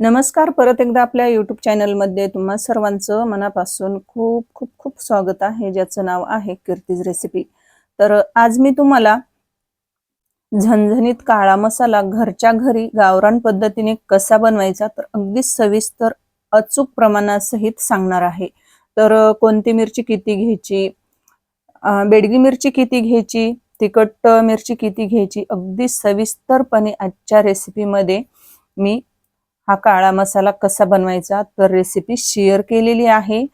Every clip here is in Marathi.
नमस्कार परत एकदा आपल्या युट्यूब चॅनलमध्ये तुम्हा सर्वांचं मनापासून खूप खूप खूप स्वागत आहे ज्याचं नाव आहे कीर्तीज रेसिपी तर आज मी तुम्हाला झणझणीत काळा मसाला घरच्या घरी गावरान पद्धतीने कसा बनवायचा तर अगदी सविस्तर अचूक प्रमाणासहित सांगणार आहे. तर कोणती मिरची किती घ्यायची बेडगी मिरची किती घ्यायची तिखट मिरची किती घ्यायची अगदी सविस्तरपणे आजच्या रेसिपीमध्ये मी हा काळा मसाला कसा बनवायचा तर रेसिपी शेअर केलेली आहे.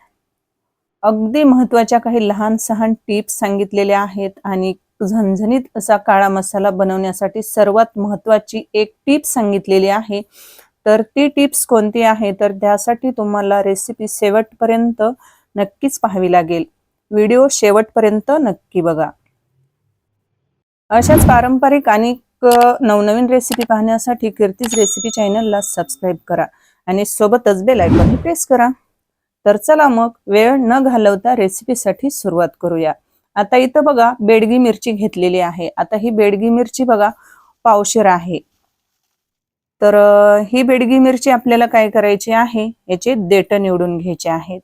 अगदी महत्त्वाच्या काही लहान सहान टिप्स सांगितलेल्या आहेत आणि झणझणीत असा काळा मसाला बनवण्यासाठी सर्वात महत्वाची एक टिप सांगितलेली आहे. तर ती टिप्स कोणती आहे? तर त्यासाठी तुम्हाला रेसिपी शेवटपर्यंत नक्कीच पाहावी लागेल. व्हिडिओ शेवटपर्यंत नक्की बघा. अशाच पारंपरिक आणि नवनवीन रेसिपी पाहण्यासाठी कीर्तीज रेसिपी चॅनलला सबस्क्राईब करा आणि सोबतच बेल आयकॉनही प्रेस करा. तर चला मग वेळ न घालवता रेसिपीसाठी सुरुवात करूया. आता इथं बघा बेडगी मिरची घेतलेली आहे. आता ही बेडगी मिरची बघा पावशेर आहे. तर ही बेडगी मिरची आपल्याला काय करायची आहे? याचे देठ निवडून घ्यायचे आहेत.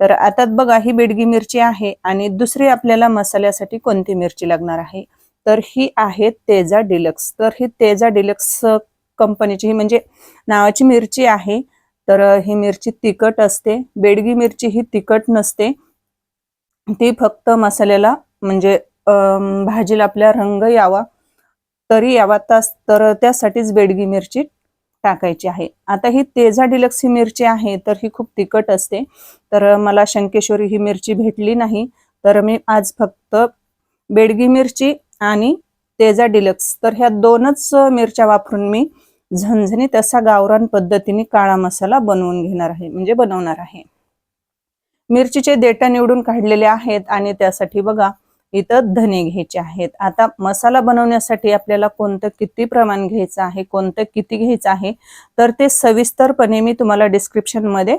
तर आता बघा ही बेडगी मिरची आहे आणि दुसरी आपल्याला मसाल्यासाठी कोणती मिरची लागणार आहे? तर ही आहे तेजा डिलक्स. तर ही तेजा डिलक्स कंपनीची ही म्हणजे नावाची मिरची आहे. तर ही मिरची तिखट असते. बेडगी मिरची ही तिखट नसते. ती फक्त मसाल्याला म्हणजे भाजीला आपल्या रंग यावा तरी यावा तास तर त्यासाठीच बेडगी मिरची टाकायची आहे. आता ही तेजा डिलक्स ही मिरची आहे तर ही खूप तिखट असते. तर मला शंकेश्वरी ही मिरची भेटली नाही. तर मी आज फक्त बेडगी मिरची आणि तेजा डिलक्स तर ह्या दोनच मिरच्या वापरून मी झणझणीत असा गावरान पद्धतीने काळा मसाला बनवून घेणार आहे म्हणजे बनवणार आहे. मिरचीचे देटा निवडून काढलेले आहेत आणि त्यासाठी बघा इथं धने घ्यायचे आहेत. आता मसाला बनवण्यासाठी आपल्याला कोणतं किती प्रमाण घ्यायचं आहे कोणतं किती घ्यायचं आहे तर ते सविस्तरपणे मी तुम्हाला डिस्क्रिप्शनमध्ये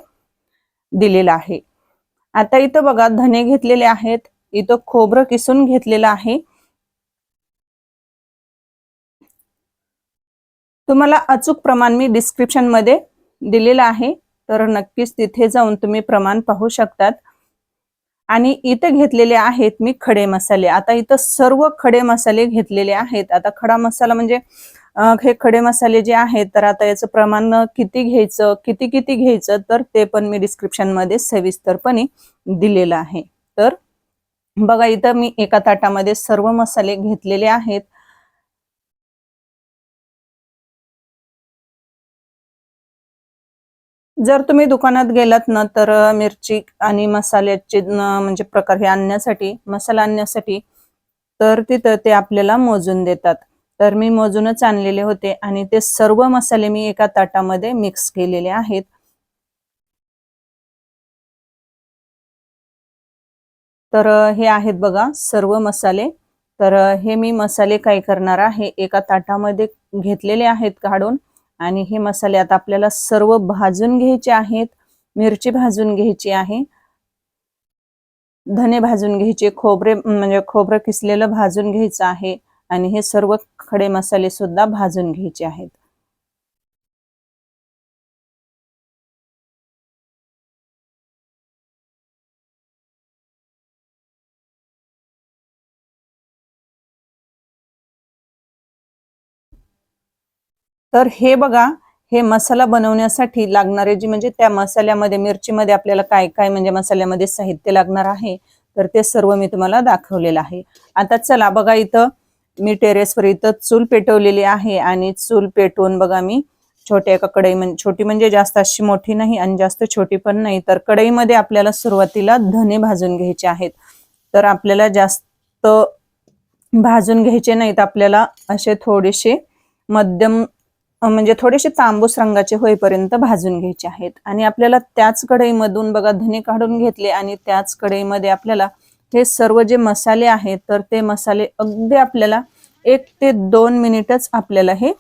दिलेलं आहे. आता इथं बघा धने घेतलेले आहेत इथं खोबरं किसून घेतलेलं आहे तुम्हाला अचूक प्रमाण मी डिस्क्रिप्शनमध्ये दिलेलं आहे. तर नक्कीच तिथे जाऊन तुम्ही प्रमाण पाहू शकतात. आणि इथं घेतलेले आहेत मी खडे मसाले. आता इथं सर्व खडे मसाले घेतलेले आहेत. आता खडा मसाला म्हणजे हे खडे मसाले जे आहेत तर आता याचं प्रमाण किती घ्यायचं किती किती घ्यायचं तर ते पण मी डिस्क्रिप्शनमध्ये सविस्तरपणे दिलेलं आहे. तर बघा इथं मी एका ताटामध्ये सर्व मसाले घेतलेले आहेत. जर तुम्ही दुकानात गेलात ना तर मिरची आणि मसाल्याचे म्हणजे प्रकार हे आणण्यासाठी मसाला आणण्यासाठी तर तिथं ते आपल्याला मोजून देतात. तर मी मोजूनच आणलेले होते आणि ते सर्व मसाले मी एका ताटामध्ये मिक्स केलेले आहेत. तर हे आहेत बघा सर्व मसाले. तर हे मी मसाले काय करणार आहे एका ताटामध्ये घेतलेले आहेत काढून. आणि हे मसाले आता आपल्याला सर्व भाजून घ्यायचे आहेत. मिरची भाजून घ्यायची आहे. धने भाजून घ्यायचे खोबरे म्हणजे खोबरं किसलेलं भाजून घ्यायचं आहे. आणि हे सर्व खडे मसाले सुद्धा भाजून घ्यायचे आहेत. तर हे बघा हे मसाला बनवण्यासाठी लागणारे जी म्हणजे त्या मसाल्यामध्ये मिरचीमध्ये आपल्याला काय काय म्हणजे मसाल्यामध्ये साहित्य लागणार आहे तर ते सर्व मी तुम्हाला दाखवलेलं आहे. आता चला बघा इथं मी टेरेसवर इथं चूल पेटवलेली आहे आणि चूल पेटवून बघा मी छोट्या एका कढई म्हणजे छोटी म्हणजे जास्त अशी मोठी नाही आणि जास्त छोटी पण नाही तर कढईमध्ये आपल्याला सुरुवातीला धने भाजून घ्यायचे आहेत. तर आपल्याला जास्त भाजून घ्यायचे नाहीत आपल्याला असे थोडेसे मध्यम म्हणजे थोडेसे तांबूस रंगाचे होईपर्यंत भाजून घ्यायचे आहेत. आणि आपल्याला त्याच कढईमधून बघा धने काढून घेतले आणि त्याच कढईमध्ये आपल्याला हे सर्व जे मसाले आहेत तर ते मसाले अगदी आपल्याला एक ते दोन मिनिटच आपल्याला हे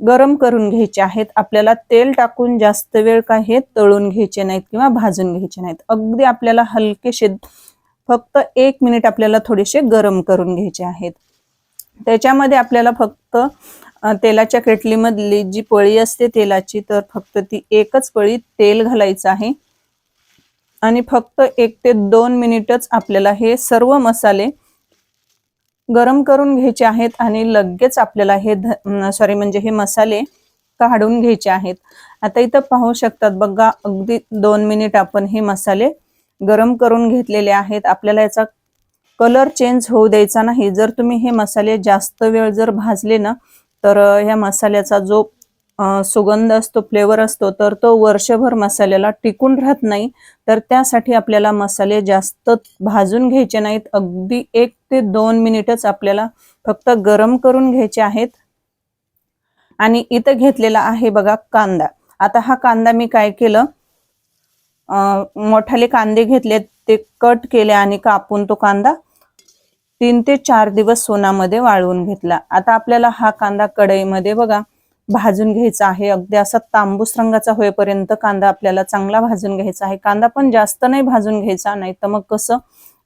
गरम करून घ्यायचे आहेत. आपल्याला तेल टाकून जास्त वेळ काय हे तळून घ्यायचे नाहीत किंवा भाजून घ्यायचे नाहीत. अगदी आपल्याला हलकेसे फक्त एक मिनिट आपल्याला थोडेसे गरम करून घ्यायचे आहेत. त्याच्यामध्ये आपल्याला फक्त तेलाच्या केटलीमधली जी पळी असते तेलाची तर फक्त ती एकच पळी तेल घालायचं आहे. आणि फक्त एक ते दोन मिनिटच आपल्याला हे सर्व मसाले गरम करून घ्यायचे आहेत आणि लगेच आपल्याला हे सॉरी म्हणजे हे मसाले काढून घ्यायचे आहेत. आता इथं पाहू शकतात बघा अगदी दोन मिनिट आपण हे मसाले गरम करून घेतलेले आहेत. आपल्याला याचा कलर चेंज होऊ द्यायचा नाही. जर तुम्ही हे मसाले जास्त वेळ जर भाजले ना तर ह्या मसाल्याचा जो सुगंध असतो फ्लेवर असतो तर तो वर्षभर मसाल्याला टिकून राहत नाही. तर त्यासाठी आपल्याला मसाले जास्त भाजून घ्यायचे नाहीत. अगदी एक ते दोन मिनिटच आपल्याला फक्त गरम करून घ्यायचे आहेत. आणि इथं घेतलेला आहे बघा कांदा. आता हा कांदा मी काय केलं? मोठाले कांदे घेतले ते कट केले आणि कापून तो कांदा तीन ते चार दिवस सोनामध्ये वाळवून घेतला. आता आपल्याला हा कांदा कढईमध्ये बघा भाजून घ्यायचा आहे. अगदी असा तांबूस रंगाचा होईपर्यंत कांदा आपल्याला चांगला भाजून घ्यायचा आहे. कांदा पण जास्त नाही भाजून घ्यायचा नाही तर मग कसं?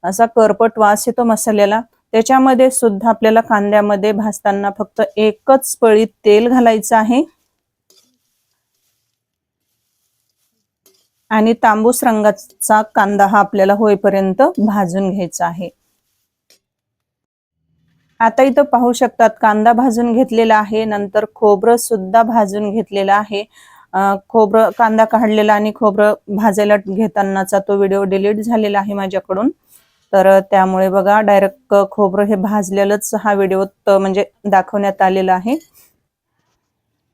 असा करपट वास येतो मसाल्याला. त्याच्यामध्ये सुद्धा आपल्याला कांद्यामध्ये भाजताना फक्त एकच पळी तेल घालायचं आहे. आणि तांबूस रंगाचा कांदा हा आपल्याला होईपर्यंत भाजून घ्यायचा आहे. आता इथं पाहू शकतात कांदा भाजून घेतलेला आहे नंतर खोबरं सुद्धा भाजून घेतलेलं आहे. खोबरं कांदा काढलेला आणि खोबरं भाजायला घेतानाचा तो व्हिडिओ डिलीट झालेला आहे माझ्याकडून. तर त्यामुळे बघा डायरेक्ट खोबरं हे भाजलेलंच हा व्हिडिओ म्हणजे दाखवण्यात आलेला आहे.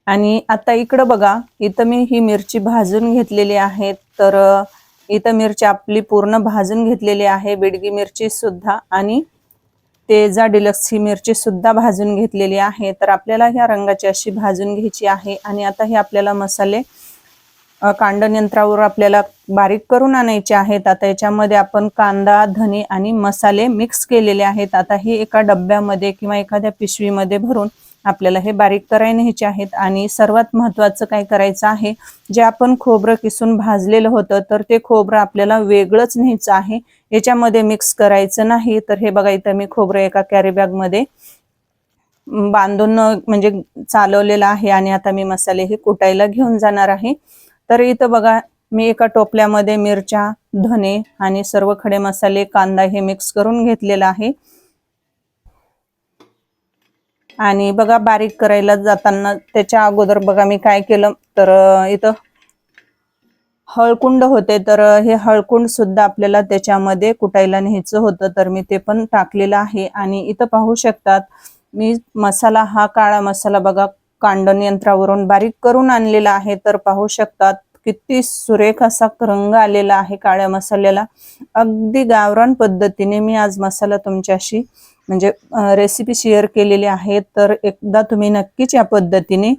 आणि आता इकडं बघा इथं मी ही मिरची भाजून घेतलेली आहे. तर इथं मिरची आपली पूर्ण भाजून घेतलेली आहे बेडगी मिरची सुद्धा आणि तेजा डिलक्स ही मिरची सुद्धा भाजून घेतलेली आहे. तर आपल्याला ह्या रंगाची अशी भाजून घ्यायची आहे आणि आता हे आपल्याला मसाले अ, कांडण यंत्रावर आपल्याला बारीक करून आणायचे आहेत. आता याच्यामध्ये आपण कांदा धने आणि मसाले मिक्स केलेले आहेत. आता हे एका डब्यामध्ये किंवा एखाद्या पिशवीमध्ये भरून आपल्याला हे बारीक करायला न्यायचे आहेत. आणि सर्वात महत्वाचं काय करायचं आहे जे आपण खोबरं किसून भाजलेलं होतं तर ते खोबरं आपल्याला वेगळंच न्यायचं आहे. याच्यामध्ये मिक्स करायचं नाही. तर हे बघा इथं मी खोबरं एका कॅरीबॅगमध्ये बांधून म्हणजे चालवलेलं आहे. आणि आता मी मसाले हे कुटायला घेऊन जाणार आहे. तर इथं बघा मी एका टोपल्यामध्ये मिरच्या धने आणि सर्व खडे मसाले कांदा हे मिक्स करून घेतलेला आहे. आणि बघा बारीक करायला जाताना त्याच्या अगोदर बघा मी काय केलं? तर इथं हळकुंड होते. तर हे हळकुंड सुद्धा आपल्याला त्याच्यामध्ये कुटायला न्यायचं होतं. तर मी ते पण टाकलेलं आहे. आणि इथं पाहू शकतात मी मसाला हा काळा मसाला बघा कांडण यंत्रावरून बारीक करून आणलेला आहे. तर पाहू शकतात किती सुरेख असा रंग आलेला आहे काळ्या मसाल्याला. अगदी गावरान पद्धतीने मी आज मसाला तुमच्याशी म्हणजे रेसिपी शेअर केलेली आहे तर एकदा तुम्ही नक्कीच या पद्धतीने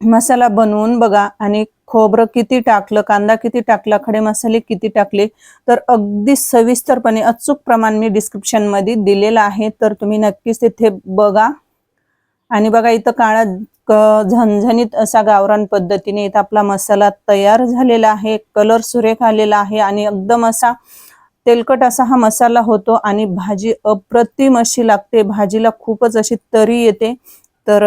मसाला बनवून बघा. आणि खोबरं किती टाकलं कांदा किती टाकला खडे मसाले किती टाकले तर अगदी सविस्तरपणे अचूक प्रमाण मी डिस्क्रिप्शनमध्ये दिलेलं आहे. तर तुम्ही नक्कीच तिथे बघा. आणि बघा इथं काळात क- झणझणीत असा गावरान पद्धतीने इथं आपला मसाला तयार झालेला आहे. कलर सुरेख आलेला आहे. आणि एकदम असा तेलकट असा हा मसाला होतो आणि भाजी अप्रतिम अशी लागते. भाजीला खूपच अशी तरी येते. तर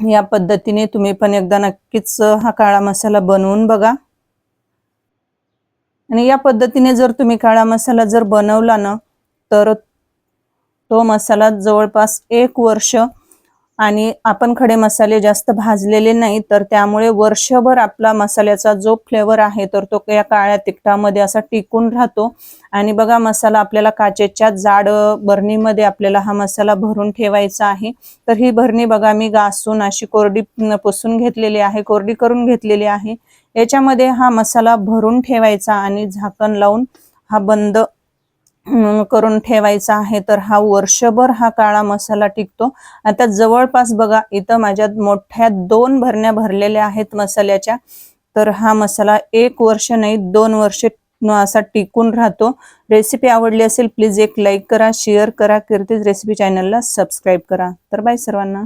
या पद्धतीने तुम्ही पण एकदा नक्कीच हा काळा मसाला बनवून बघा. आणि या पद्धतीने जर तुम्ही काळा मसाला जर बनवला ना तर तो मसाला जवळपास एक वर्ष आणि आपण खडे मसाले जास्त भाजलेले नाही तर त्यामुळे वर्षभर आपला मसाल्याचा जो फ्लेवर आहे तर तो या काळ्या तिखटामध्ये असा टिकून राहतो. आणि बघा मसाला आपल्याला काचेच्या जाड बरणीमध्ये आपल्याला हा मसाला भरून ठेवायचा आहे. तर ही भरणी बघा मी घासून अशी कोरडी पुसून घेतलेली आहे कोरडी करून घेतलेली आहे. याच्यामध्ये हा मसाला भरून ठेवायचा आणि झाकण लावून हा बंद करून ठेवायचा आहे तर हा वर्षभर हा काळा मसाला टिकतो. आता जवळपास बघा इथं माझ्या मोठ्या दोन भरण्या भरलेल्या आहेत मसाल्याच्या. तर हा मसाला एक वर्ष नाही दोन वर्ष असा टिकून राहतो. रेसिपी आवडली असेल प्लीज एक लाईक करा शेअर करा. कीर्तीज रेसिपी चॅनलला सबस्क्राईब करा. तर बाय सर्वांना.